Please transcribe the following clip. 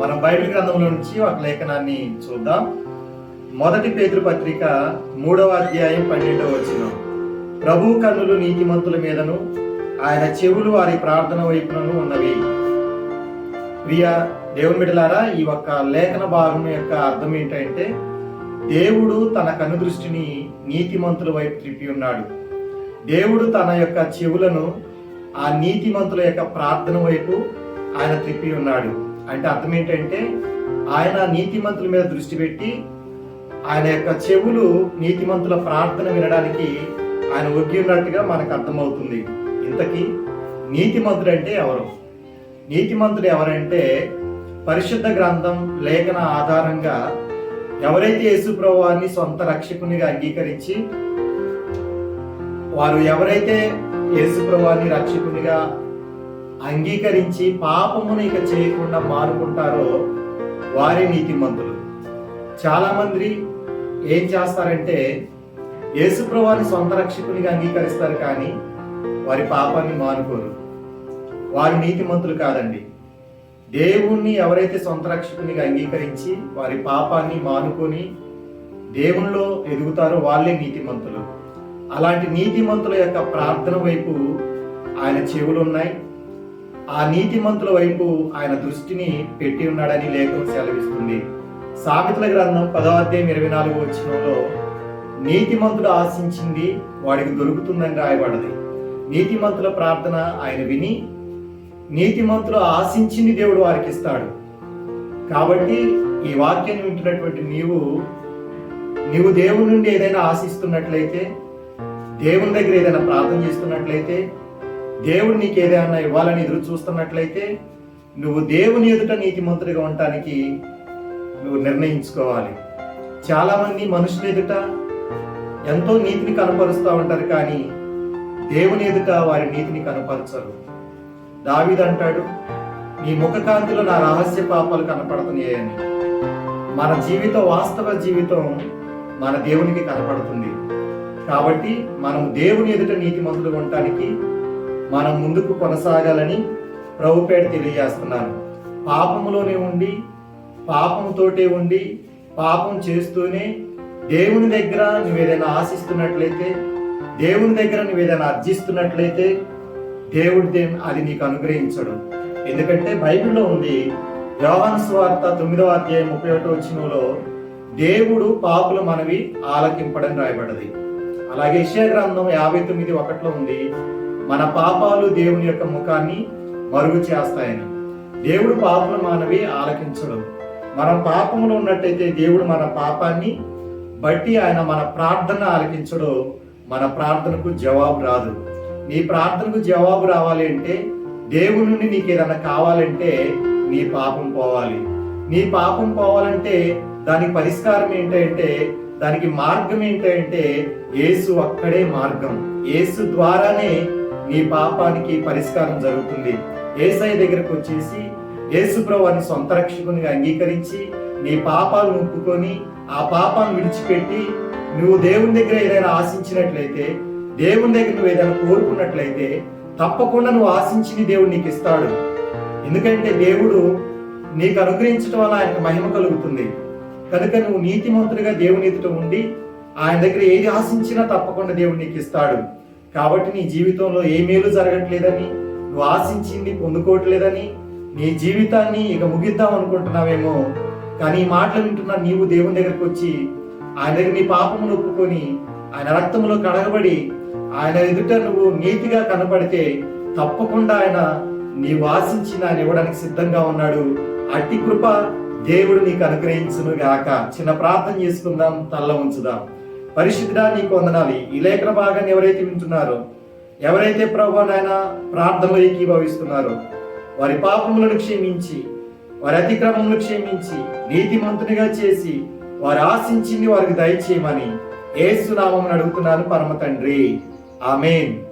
మనం బైబిల్ గ్రంథంలో నుంచి ఒక లేఖనాన్ని చూద్దాం. మొదటి పేతురు పత్రిక మూడవ అధ్యాయం పన్నెండవ వచ్చిన ప్రభు కన్నులు నీతిమంతుల మీదను ఆయన చెవులు వారి ప్రార్థన వైపునను ఉన్నవి. ప్రియ దేవుని బిడ్డలారా ఈ ఒక్క లేఖన భాగం యొక్క అర్థం ఏంటంటే దేవుడు తన కను దృష్టిని నీతిమంతుల వైపు త్రిపి ఉన్నాడు. దేవుడు తన యొక్క చెవులను ఆ నీతిమంతుల యొక్క ప్రార్థన వైపు ఆయన త్రిప్పి ఉన్నాడు. అంటే అర్థం ఏంటంటే ఆయన నీతిమంతుల మీద దృష్టి పెట్టి ఆయన యొక్క చెవులు నీతిమంతుల ప్రార్థన వినడానికి ఆయన ఒగ్గి ఉన్నట్టుగా మనకు అర్థమవుతుంది. ఇంతకీ నీతిమంతుడు అంటే ఎవరు? నీతిమంతుడు ఎవరంటే పరిశుద్ధ గ్రంథం లేఖన ఆధారంగా ఎవరైతే యేసుప్రభువాన్ని సొంత రక్షకునిగా అంగీకరించి వారు ఎవరైతే యేసుప్రభువాన్ని రక్షకునిగా అంగీకరించి పాపమును ఇక చేయకుండా మారుకుంటారో వారే నీతిమంతులు. చాలా మంది ఏం చేస్తారంటే యేసుప్రభువాన్ని సొంత రక్షకునిగా అంగీకరిస్తారు కానీ వారి పాపాన్ని మానుకోరు. వారు నీతిమంతులు కాదండి. దేవుణ్ణి ఎవరైతే సొంత రక్షకునిగా అంగీకరించి వారి పాపాన్ని మానుకొని దేవునిలో ఎదుగుతారో వాళ్ళే నీతిమంతులు. అలాంటి నీతిమంతుల యొక్క ప్రార్థన వైపు ఆయన చెవులు ఉన్నాయి ఆ నీతిమంతుల వైపు ఆయన దృష్టిని పెట్టి ఉన్నాడని లేఖనం సెలవిస్తుంది. సామెతల గ్రంథం పదవ అధ్యాయం ఇరవై నాలుగు వచ్చినంలో నీతిమంతుడు ఆశించింది వాడికి దొరుకుతుందని రాయబడది నీతిమంతుల ప్రార్థన ఆయన విని నీతిమంతులు ఆశించింది దేవుడు వారికి ఇస్తాడు. కాబట్టి ఈ వాక్యాన్ని వింటున్నటువంటి నీవు నీవు దేవుడి నుండి ఏదైనా ఆశిస్తున్నట్లయితే దేవుని దగ్గర ఏదైనా ప్రార్థన చేస్తున్నట్లయితే దేవుడు నీకు ఏదైనా ఇవ్వాలని ఎదురు చూస్తున్నట్లయితే నువ్వు దేవుని ఎదుట నీతిమంతుడిగా ఉండటానికి నువ్వు నిర్ణయించుకోవాలి. చాలామంది మనుషుల ఎదుట ఎంతో నీతిని కనపరుస్తూ ఉంటారు కానీ దేవుని ఎదుట వారి నీతిని కనపరచరు. దావిదంటాడు నీ ముఖకాంతిలో నా రహస్య పాపాలు కనపడుతున్నాయని. మన జీవిత వాస్తవ జీవితం మన దేవునికి కనపడుతుంది. కాబట్టి మనం దేవుని ఎదుట నీతిమంతులు ఉండటానికి మనం ముందుకు కొనసాగాలని ప్రభుపేట తెలియజేస్తున్నాను. పాపంలోనే ఉండి పాపంతోటే ఉండి పాపం చేస్తూనే దేవుని దగ్గర నువ్వు ఏదైనా ఆశిస్తున్నట్లయితే దేవుని దగ్గర నువ్వు ఏదైనా అర్జిస్తున్నట్లయితే దేవుడి దేం అది నీకు అనుగ్రహించడు. ఎందుకంటే బైబిల్లో ఉంది యోహాను స్వార్త తొమ్మిదవ అధ్యాయం ముప్పై ఒకటో వచ్చినలో దేవుడు పాపుల మనవి ఆలకింపడని రాయబడ్డది అలాగే ఇషయ గ్రంథం యాభై తొమ్మిది ఒకటిలో ఉంది మన పాపాలు దేవుని యొక్క ముఖాన్ని మరుగు చేస్తాయని. దేవుడు పాపుల మానవి ఆలకించడు. మనం పాపంలో ఉన్నట్టయితే దేవుడు మన పాపాన్ని బట్టి ఆయన మన ప్రార్థన ఆలకించడు. మన ప్రార్థనకు జవాబు రాదు. నీ ప్రార్థనకు జవాబు రావాలి అంటే దేవుడి నుండి నీకు ఏదైనా కావాలంటే నీ పాపం పోవాలి. నీ పాపం పోవాలంటే దానికి పరిష్కారం ఏంటంటే దానికి మార్గం ఏంటంటే యేసు అక్కడే మార్గం. యేసు ద్వారానే నీ పాపానికి పరిష్కారం జరుగుతుంది. ఏసఐ దగ్గరకు వచ్చేసి యేసు సొంత రక్షకునిగా అంగీకరించి నీ పాపాలు ఒప్పుకొని ఆ పాపాలను విడిచిపెట్టి నువ్వు దేవుని దగ్గర ఏదైనా ఆశించినట్లయితే దేవుని దగ్గర నువ్వు ఏదైనా కోరుకున్నట్లయితే తప్పకుండా నువ్వు ఆశించింది దేవుడు నీకు ఇస్తాడు. ఎందుకంటే దేవుడు నీకు అనుగ్రహించడం వల్ల ఆయనకు మహిమ కలుగుతుంది. కనుక నువ్వు నీతిమంతుడిగా దేవుని ఎదుట ఉండి ఆయన దగ్గర ఏది ఆశించినా తప్పకుండా దేవుడు నీకు ఇస్తాడు. కాబట్టి నీ జీవితంలో ఏ మేలు జరగట్లేదని నువ్వు ఆశించింది పొందుకోవట్లేదని నీ జీవితాన్ని ఇక ముగిద్దాం అనుకుంటున్నావేమో. కానీ ఈ మాటలు వింటున్న నీవు దేవుని దగ్గరకు వచ్చి ఆయన దగ్గర నీ పాపమును ఒప్పుకొని ఆయన రక్తంలో కడగబడి ఆయన ఎదుట నువ్వు నీతిగా కనపడితే తప్పకుండా ఆయన నీవు ఆశించిన ఆయన ఇవ్వడానికి సిద్ధంగా ఉన్నాడు. అట్టి కృప దేవుడు నీకు అనుగ్రహించును గాక చిన్న ప్రార్థన చేసుకుందాం తల్ల ఉంచుదాం. పరిశుద్ధ నీకు వందనాలి. ఈ లేఖన భాగాన్ని ఎవరైతే వింటున్నారో ఎవరైతే ప్రభు నాయన ప్రార్థనలో ఏకీభవిస్తున్నారో వారి పాపములను క్షమించి వారి అతిక్రమములను క్షమించి నీతిమంతునిగా చేసి వారు ఆశించింది వారికి దయచేయమని ఏసునామం అడుగుతున్నాను పరమ తండ్రి. ఆమెన్.